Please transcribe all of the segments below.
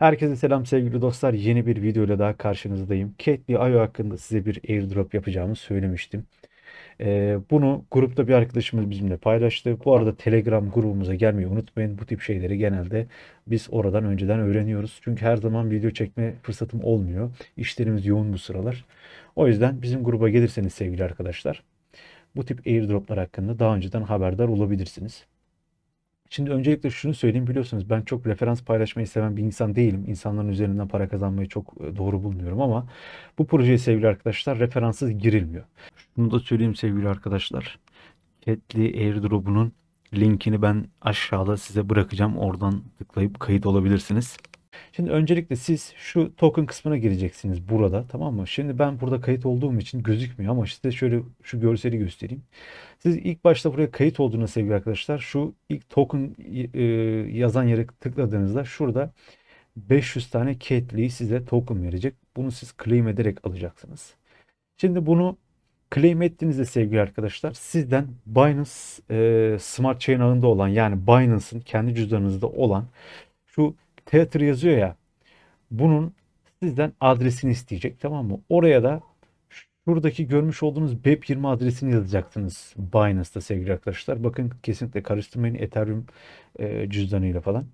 Herkese selam sevgili dostlar. Yeni bir video ile daha karşınızdayım. Catly IO hakkında size bir airdrop yapacağımı söylemiştim. Ee, bunu grupta bir arkadaşımız bizimle paylaştı. Bu arada Telegram grubumuza gelmeyi unutmayın. Bu tip şeyleri genelde biz oradan önceden öğreniyoruz. Çünkü her zaman video çekme fırsatım olmuyor. İşlerimiz yoğun bu sıralar. O yüzden bizim gruba gelirseniz sevgili arkadaşlar bu tip airdroplar hakkında daha önceden haberdar olabilirsiniz. Şimdi öncelikle şunu söyleyeyim biliyorsunuz ben çok referans paylaşmayı seven bir insan değilim. İnsanların üzerinden para kazanmayı çok e, doğru bulmuyorum ama bu projeye sevgili arkadaşlar referanssız girilmiyor. Şunu da söyleyeyim sevgili arkadaşlar. Catly airdrop'unun linkini ben aşağıda size bırakacağım. Oradan tıklayıp kayıt olabilirsiniz. Şimdi öncelikle siz şu token kısmına gireceksiniz burada tamam mı? Şimdi ben burada kayıt olduğum için gözükmüyor ama size şöyle şu görseli göstereyim. Siz ilk başta buraya kayıt olduğunda sevgili arkadaşlar şu ilk token e, yazan yere tıkladığınızda şurada 500 tane Cat'li size token verecek. Bunu siz claim ederek alacaksınız. Şimdi bunu claim ettiğinizde sevgili arkadaşlar sizden Binance e, Smart Chain ağında olan yani Binance'ın kendi cüzdanınızda olan şu Tether yazıyor ya bunun sizden adresini isteyecek tamam mı? Oraya da şuradaki görmüş olduğunuz BEP20 adresini yazacaksınız Binance'da sevgili arkadaşlar. Bakın kesinlikle karıştırmayın Ethereum e, cüzdanıyla falan.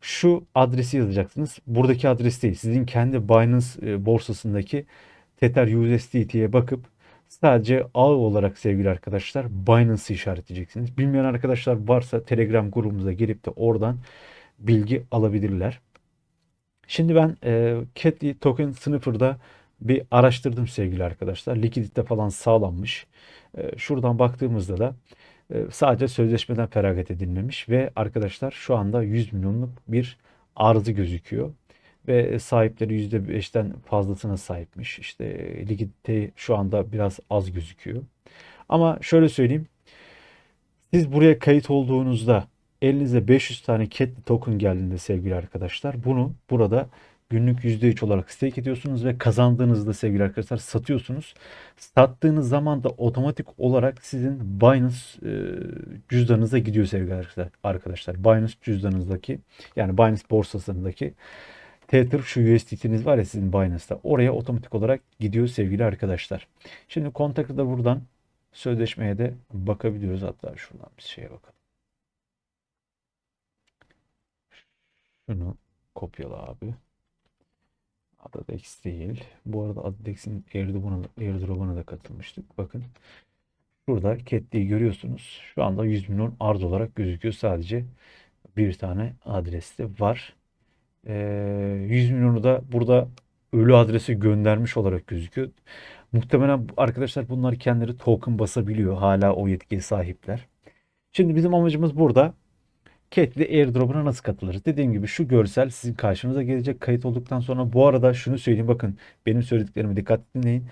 Şu adresi yazacaksınız. Buradaki adres değil. Sizin kendi Binance e, borsasındaki Tether USDT'ye bakıp sadece ağ olarak sevgili arkadaşlar Binance'ı işaretleyeceksiniz. Bilmeyen arkadaşlar varsa Telegram grubumuza gelip de oradan bilgi alabilirler. Şimdi ben e, Catly Token Sniffer'da bir araştırdım sevgili arkadaşlar. Likidite falan sağlanmış. E, şuradan baktığımızda da e, sadece sözleşmeden feragat edilmemiş ve arkadaşlar şu anda 100 milyonluk bir arzı gözüküyor. Ve sahipleri %5'ten fazlasına sahipmiş. İşte likidite şu anda biraz az gözüküyor. Ama şöyle söyleyeyim. Siz buraya kayıt olduğunuzda elinize 500 tane Catly token geldiğinde sevgili arkadaşlar bunu burada günlük %3 olarak stake ediyorsunuz ve kazandığınızda sevgili arkadaşlar satıyorsunuz. Sattığınız zaman da otomatik olarak sizin Binance e, cüzdanınıza gidiyor sevgili arkadaşlar. Binance cüzdanınızdaki yani Binance borsasındaki Tether şu USDT'niz var ya sizin Binance'da oraya otomatik olarak gidiyor sevgili arkadaşlar. Şimdi kontakta da buradan sözleşmeye de bakabiliyoruz. Hatta şuradan bir şeye bakalım. Şunu kopyala abi. Adadex değil. Bu arada Adadex'in airdrop'una, da katılmıştık. Bakın. Burada Cat'liği görüyorsunuz. Şu anda 100 milyon arz olarak gözüküyor. Sadece bir tane adreste var. Ee, 100 milyonu da burada ölü adresi göndermiş olarak gözüküyor. Muhtemelen arkadaşlar bunlar kendileri token basabiliyor. Hala o yetkiye sahipler. Şimdi bizim amacımız burada Cat'li airdrop'una nasıl katılırız? Dediğim gibi şu görsel sizin karşınıza gelecek kayıt olduktan sonra. Bu arada şunu söyleyeyim bakın benim söylediklerimi dikkat dinleyin.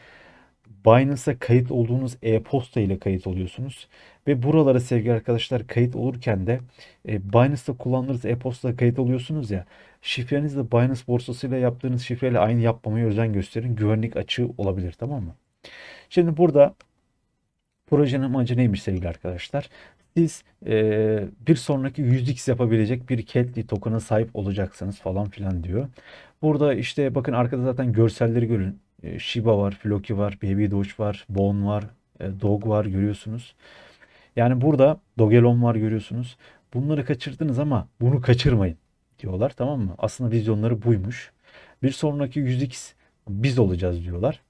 Binance'a kayıt olduğunuz e-posta ile kayıt oluyorsunuz. Ve buralara sevgili arkadaşlar kayıt olurken de e, Binance'da kullandığınız e-posta kayıt oluyorsunuz ya. Şifrenizi de Binance borsasıyla yaptığınız şifreyle aynı yapmamaya özen gösterin. Güvenlik açığı olabilir tamam mı? Şimdi burada projenin amacı neymiş sevgili arkadaşlar? Siz e, bir sonraki 100x yapabilecek bir Catly token'a sahip olacaksınız falan filan diyor. Burada işte bakın arkada zaten görselleri görün. E, Shiba var, Floki var, Baby Doge var, Bon var, e, Dog var görüyorsunuz. Yani burada Dogelon var görüyorsunuz. Bunları kaçırdınız ama bunu kaçırmayın diyorlar tamam mı? Aslında vizyonları buymuş. Bir sonraki 100x biz olacağız diyorlar.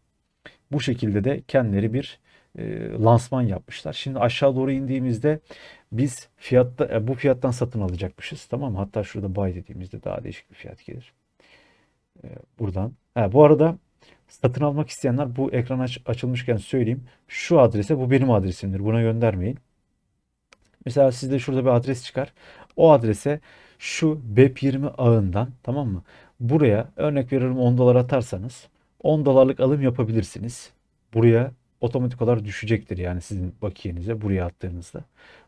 Bu şekilde de kendileri bir e, lansman yapmışlar. Şimdi aşağı doğru indiğimizde biz fiyatta e, bu fiyattan satın alacakmışız. Tamam mı? Hatta şurada buy dediğimizde daha değişik bir fiyat gelir. E, buradan. Ha, bu arada satın almak isteyenler bu ekran aç, açılmışken söyleyeyim. Şu adrese bu benim adresimdir. Buna göndermeyin. Mesela sizde şurada bir adres çıkar. O adrese şu BEP20 ağından tamam mı? Buraya örnek veriyorum 10 dolar atarsanız 10 dolarlık alım yapabilirsiniz. Buraya otomatik olarak düşecektir yani sizin bakiyenize buraya attığınızda.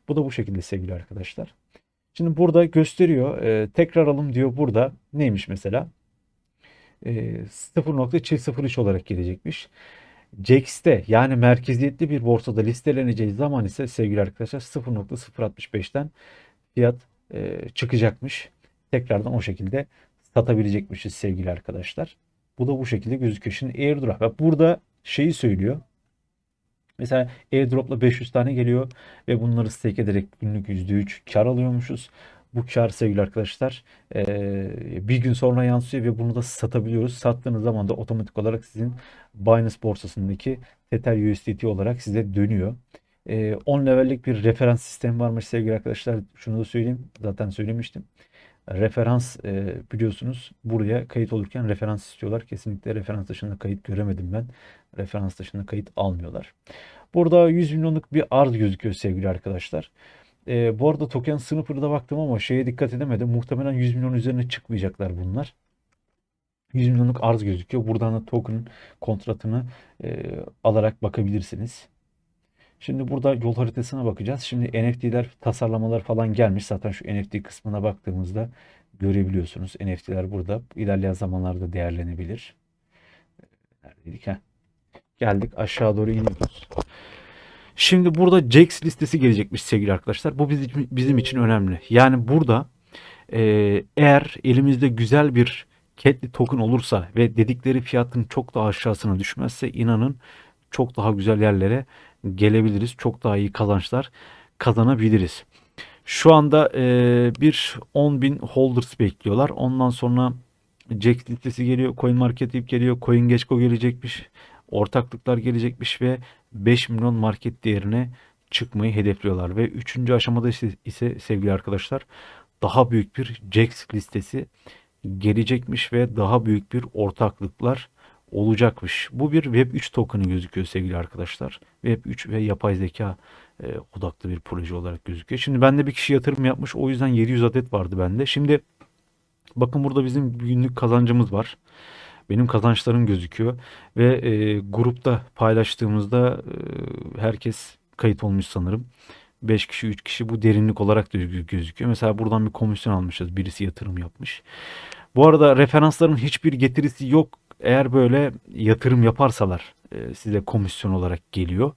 Bu da bu şekilde sevgili arkadaşlar. Şimdi burada gösteriyor. E, tekrar alım diyor burada. Neymiş mesela? E, 0.03 olarak gelecekmiş. JAX'te yani merkeziyetli bir borsada listeleneceği zaman ise sevgili arkadaşlar 0.065'ten fiyat e, çıkacakmış. Tekrardan o şekilde satabilecekmişiz sevgili arkadaşlar. Bu da bu şekilde gözüküyor. Şimdi airdrop. Burada şeyi söylüyor. Mesela airdrop'la 500 tane geliyor ve bunları stake ederek günlük %3 kar alıyormuşuz. Bu kar sevgili arkadaşlar bir gün sonra yansıyor ve bunu da satabiliyoruz. Sattığınız zaman da otomatik olarak sizin Binance borsasındaki Tether USDT olarak size dönüyor. Eee 10 levellik bir referans sistemi varmış sevgili arkadaşlar. Şunu da söyleyeyim. Zaten söylemiştim. Referans e, biliyorsunuz buraya kayıt olurken referans istiyorlar. Kesinlikle referans dışında kayıt göremedim ben. Referans dışında kayıt almıyorlar. Burada 100 milyonluk bir arz gözüküyor sevgili arkadaşlar. E, bu arada token sınıfına baktım ama şeye dikkat edemedim. Muhtemelen 100 milyon üzerine çıkmayacaklar bunlar. 100 milyonluk arz gözüküyor. Buradan da token kontratını e, alarak bakabilirsiniz. Şimdi burada yol haritasına bakacağız. Şimdi NFT'ler, tasarlamalar falan gelmiş. Zaten şu NFT kısmına baktığımızda görebiliyorsunuz. NFT'ler burada. İlerleyen zamanlarda değerlenebilir. Neredeydik? Heh. Geldik aşağı doğru iniyoruz. Şimdi burada JAX listesi gelecekmiş sevgili arkadaşlar. Bu bizim, bizim için önemli. Yani burada e, eğer elimizde güzel bir Ketli token olursa ve dedikleri fiyatın çok daha aşağısına düşmezse inanın çok daha güzel yerlere gelebiliriz. Çok daha iyi kazançlar kazanabiliriz. Şu anda e, bir 10.000 holders bekliyorlar. Ondan sonra Jack listesi geliyor. CoinMarketCap geliyor. CoinGecko gelecekmiş. Ortaklıklar gelecekmiş ve 5 milyon market değerine çıkmayı hedefliyorlar. Ve üçüncü aşamada ise, ise sevgili arkadaşlar daha büyük bir Jax listesi gelecekmiş ve daha büyük bir ortaklıklar olacakmış. Bu bir Web 3 token'ı gözüküyor sevgili arkadaşlar. Web 3 ve yapay zeka e, odaklı bir proje olarak gözüküyor. Şimdi bende bir kişi yatırım yapmış. O yüzden 700 adet vardı bende. Şimdi bakın burada bizim günlük kazancımız var. Benim kazançlarım gözüküyor ve e, grupta paylaştığımızda e, herkes kayıt olmuş sanırım. 5 kişi 3 kişi bu derinlik olarak da gözüküyor. Mesela buradan bir komisyon almışız. Birisi yatırım yapmış. Bu arada referansların hiçbir getirisi yok. Eğer böyle yatırım yaparsalar e, size komisyon olarak geliyor.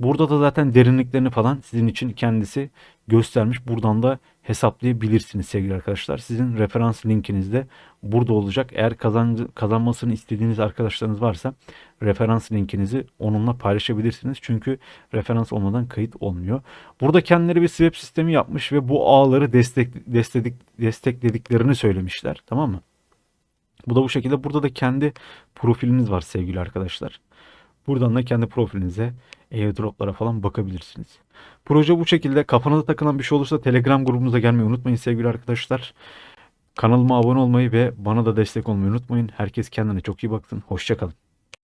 Burada da zaten derinliklerini falan sizin için kendisi göstermiş. Buradan da hesaplayabilirsiniz sevgili arkadaşlar. Sizin referans linkiniz de burada olacak. Eğer kazan, kazanmasını istediğiniz arkadaşlarınız varsa referans linkinizi onunla paylaşabilirsiniz. Çünkü referans olmadan kayıt olmuyor. Burada kendileri bir swap sistemi yapmış ve bu ağları destek, destekledik, desteklediklerini söylemişler. Tamam mı? Bu da bu şekilde. Burada da kendi profiliniz var sevgili arkadaşlar. Buradan da kendi profilinize airdroplara falan bakabilirsiniz. Proje bu şekilde. Kafanıza takılan bir şey olursa Telegram grubumuza gelmeyi unutmayın sevgili arkadaşlar. Kanalıma abone olmayı ve bana da destek olmayı unutmayın. Herkes kendine çok iyi baksın. Hoşçakalın.